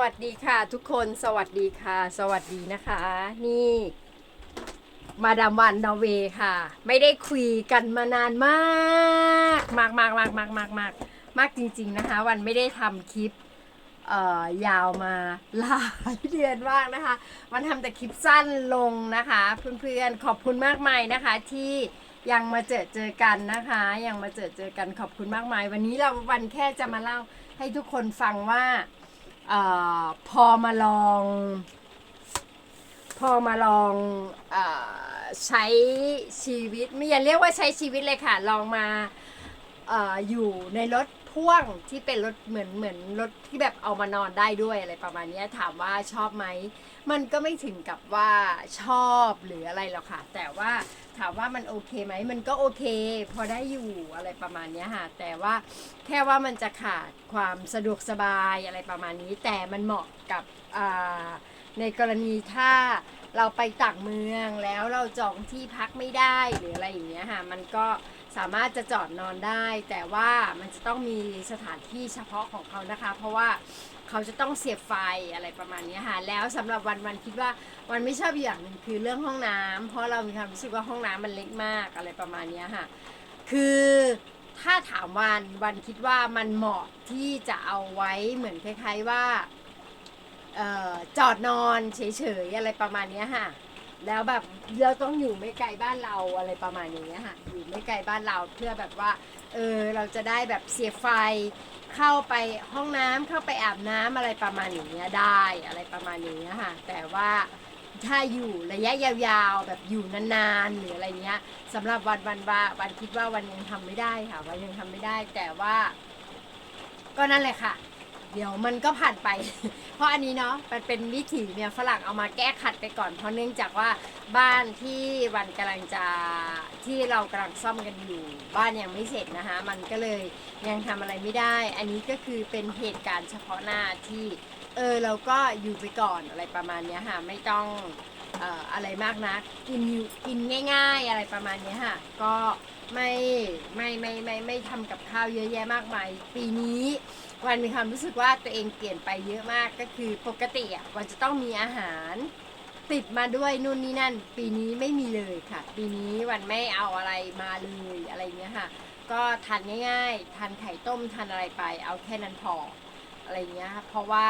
วัสดีค่ะ ทุกคนสวัสดีค่ะ สวัสดีนะคะ นี่ มาดามวันนอร์เวย์ค่ะ ไม่ได้คุยกันมานานมากมากมากมากมากมากมากมากจริง ๆนะคะ วันไม่ได้ทำคลิปเอ่อยาวมาหลายเดือนมากนะคะวันทำแต่คลิปสั้นลงนะคะ เพื่อนๆขอบคุณมากมายนะคะที่ยังมาเจอเจอกันนะคะ ยังมาเจอเจอกันขอบคุณมากมาย วันนี้เราวันแค่จะมาเล่าให้ทุกคนฟังว่า อพอมาลอง พอมาลองอใช้ชีวิตไม่อยากเรียกว่าใช้ชีวิตเลยค่ะ ลองมา เอออยู่ในรถพ่วงที่เป็นรถเหมือนเหมือนรถที่แบบเอามานอนได้ด้วยอะไรประมาณเนี้ยถามว่าชอบไหมมันก็ไม่ถึงกับว่าชอบหรืออะไรหรอกค่ะ แต่ว่าถามว่ามันโอเคไหมมันก็โอเค พอได้อยู่อะไรประมาณนี้ค่ะ แต่ว่าแค่ว่ามันจะขาดความสะดวกสบายอะไรประมาณนี้ แต่มันเหมาะกับในกรณีถ้าเราไปต่างเมืองแล้วเราจองที่พักไม่ได้หรืออะไรอย่างเงี้ยค่ะ มันก็ สามารถจะจอดนอนได้ แต่ว่ามันจะต้องมีสถานที่เฉพาะของเขานะคะ เพราะว่าเขาจะต้องเสียบไฟอะไรประมาณนี้ค่ะ แล้วสำหรับวันวันคิดว่าวันไม่ชอบอย่างหนึ่งคือเรื่องห้องน้ำเพราะเรามีความรู้สึกว่าห้องน้ำมันเล็กมากอะไรประมาณนี้ค่ะ คือถ้าถามวันวันคิดว่ามันเหมาะที่จะเอาไว้เหมือนคล้ายๆว่าออจอดนอนเฉยๆอะไรประมาณนี้ค่ะ แล้วแบบเราต้องอยู่ไม่ไกลบ้านเราอะไรประมาณอย่างเงี้ยค่ะอยู่ไม่ไกลบ้านเราเพื่อแบบว่าเออเราจะได้แบบเสียไฟเข้าไปห้องน้ำเข้าไปอาบน้ำอะไรประมาณอย่างเงี้ยได้อะไรประมาณอย่างเงี้ยค่ะแต่ว่าถ้าอยู่ระยะยาวๆ แบบอยู่นานๆหรืออะไรเงี้ยสำหรับวันวันว่าวันคิดว่าวันยังทำไม่ได้ค่ะวันยังทำไม่ได้ แต่ว่าก็นั่นแหละค่ะ เดี๋ยวมันก็ผ่านไป เพราะอันนี้เนาะมันเป็นวิถีเนี่ยฝรั่งเอามาแก้ขัดไปก่อน เพราะเนื่องจากว่าบ้านที่วันกำลังจะที่เรากำลังซ่อมกันอยู่ บ้านยังไม่เสร็จนะคะ มันก็เลยยังทำอะไรไม่ได้ อันนี้ก็คือเป็นเหตุการณ์เฉพาะหน้าที่ เออเราก็อยู่ไปก่อนอะไรประมาณเนี้ยค่ะ ไม่ต้องเอ่ออะไรมากนักกินอยู่กินง่าย ๆ อะไรประมาณเนี้ยค่ะ ก็ไม่ไม่ไม่ไม่ไม่ทำกับข้าวเยอะแยะมากมาย ปีนี้ วันมีความรู้สึกว่าตัวเองเปลี่ยนไปเยอะมากก็คือปกติอะวันจะต้องมีอาหารติดมาด้วยนู่นนี่นั่น ปีนี้ไม่มีเลยค่ะ ปีนี้วันไม่เอาอะไรมาเลยอะไรเงี้ยค่ะ ก็ทานง่ายๆทานไข่ต้มทานอะไรไป เอาแค่นั้นพออะไรเงี้ยค่ะเพราะว่า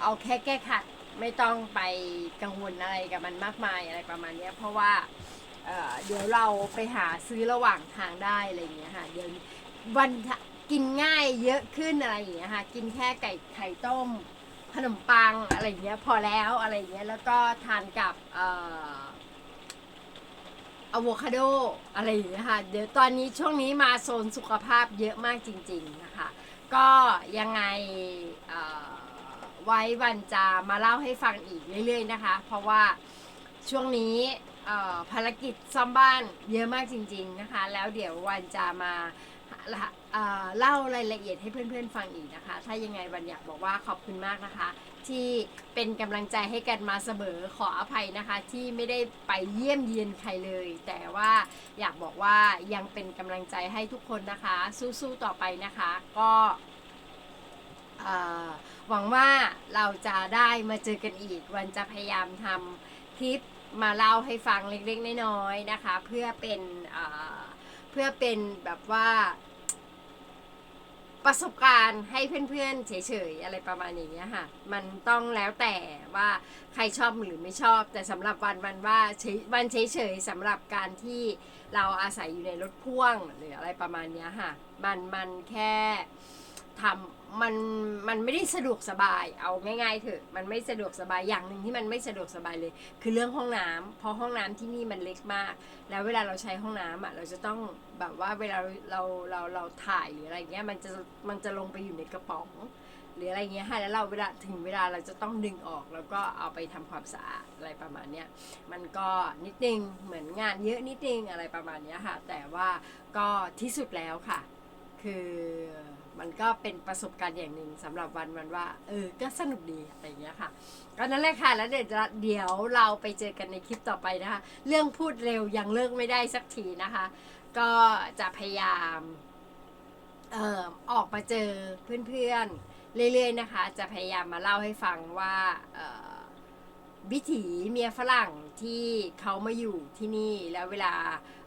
เอาแค่แก้ขัดไม่ต้องไปกังวลอะไรกับมันมากมายอะไรประมาณเนี้ยเพราะว่าเเดี๋ยวเราไปหาซื้อระหว่างทางได้อะไรเงี้ยค่ะเดี๋ยววัน กินง่ายเยอะขึ้นอะไรอย่างเงี้ยค่ะ กินแค่ไก่ไข่ต้ม ขนมปังอะไรอย่างเงี้ยพอแล้วอะไรอย่างเงี้ยแล้วก็ทานกับเอ่ออะโวคาโดอะไรอย่างเงี้ยค่ะ เดี๋ยวตอนนี้ช่วงนี้มาโซนสุขภาพเยอะมากจริง ๆนะคะ ก็ยังไงไว้วันจะมาเล่าให้ฟังอีกเรื่อย ๆ นะคะ เพราะว่าช่วงนี้ภารกิจซ่อมบ้านเยอะมากจริง ๆนะคะ แล้วเดี๋ยววันจะมา เล่ารายละเอียดให้เพื่อนๆฟังอีกนะคะ ถ้ายังไงวันอยากบอกว่าขอบคุณมากนะคะ ที่เป็นกำลังใจให้กันมาเสมอขออภัยนะคะ ที่ไม่ได้ไปเยี่ยมเยียนใครเลย แต่ว่าอยากบอกว่ายังเป็นกำลังใจให้ทุกคนนะคะ สู้ๆต่อไปนะคะ ก็หวังว่าเราจะได้มาเจอกันอีก วันจะพยายามทำคลิปมาเล่าให้ฟังเล็กๆน้อยๆนะคะ เพื่อเป็นออ เพื่อเป็นแบบว่าประสบการณ์ให้เพื่อนๆ เฉยๆ อะไรประมาณอย่างเงี้ยค่ะ มันต้องแล้วแต่ว่าใครชอบหรือไม่ชอบ แต่สำหรับวันวันว่าวันเฉยๆสำหรับการที่เราอาศัยอยู่ในรถพ่วงหรืออะไรประมาณเนี้ยค่ะ มันมันแค่ ทำมันมันไม่ได้สะดวกสบาย เอาง่ายๆเถอะมันไม่สะดวกสบายอย่างหนึ่งที่มันไม่สะดวกสบายเลย คือเรื่องห้องน้ำเพราะห้องน้ำที่นี่มันเล็กมาก แล้วเวลาเราใช้ห้องน้ำอะเราจะต้องแบบว่าเวลาเราเราเราถ่ายหรืออะไรเงี้ยมันจะมันจะลงไปอยู่ในกระป๋อง หรืออะไรเงี้ยค่ะแล้วเราเวลาถึงเวลาเราจะต้องดึงออกแล้วก็เอาไปทำความสะอาดอะไรประมาณเนี้ยมันก็นิดนึงเหมือนงานเยอะนิดนึงอะไรประมาณเนี้ยค่ะ แต่ว่าก็ที่สุดแล้วค่ะ คือมันก็เป็นประสบการณ์อย่างหนึ่งสำหรับวันวันว่า เออ ก็สนุกดีอะไรอย่างเงี้ยค่ะก็นั่นแหละค่ะ แล้วเดี๋ยวเดี๋ยวเราไปเจอกันในคลิปต่อไปนะคะ เรื่องพูดเร็วยังเลิกไม่ได้สักทีนะคะ ก็จะพยายามเอ่อออกมาเจอเพื่อนๆเรื่อยๆนะคะ จะพยายามมาเล่าให้ฟังว่าเอ่อ วิถีเมียฝรั่งที่เขามาอยู่ที่นี่แล้วเวลา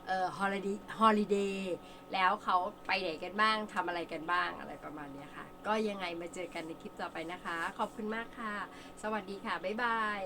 เอ่อฮอลิเดย์ฮอลิเดย์แล้วเขาไปไหนกันบ้างทำอะไรกันบ้างอะไรประมาณเนี้ยค่ะ ก็ยังไงมาเจอกันในคลิปต่อไปนะคะ ขอบคุณมากค่ะ สวัสดีค่ะ บ๊ายบาย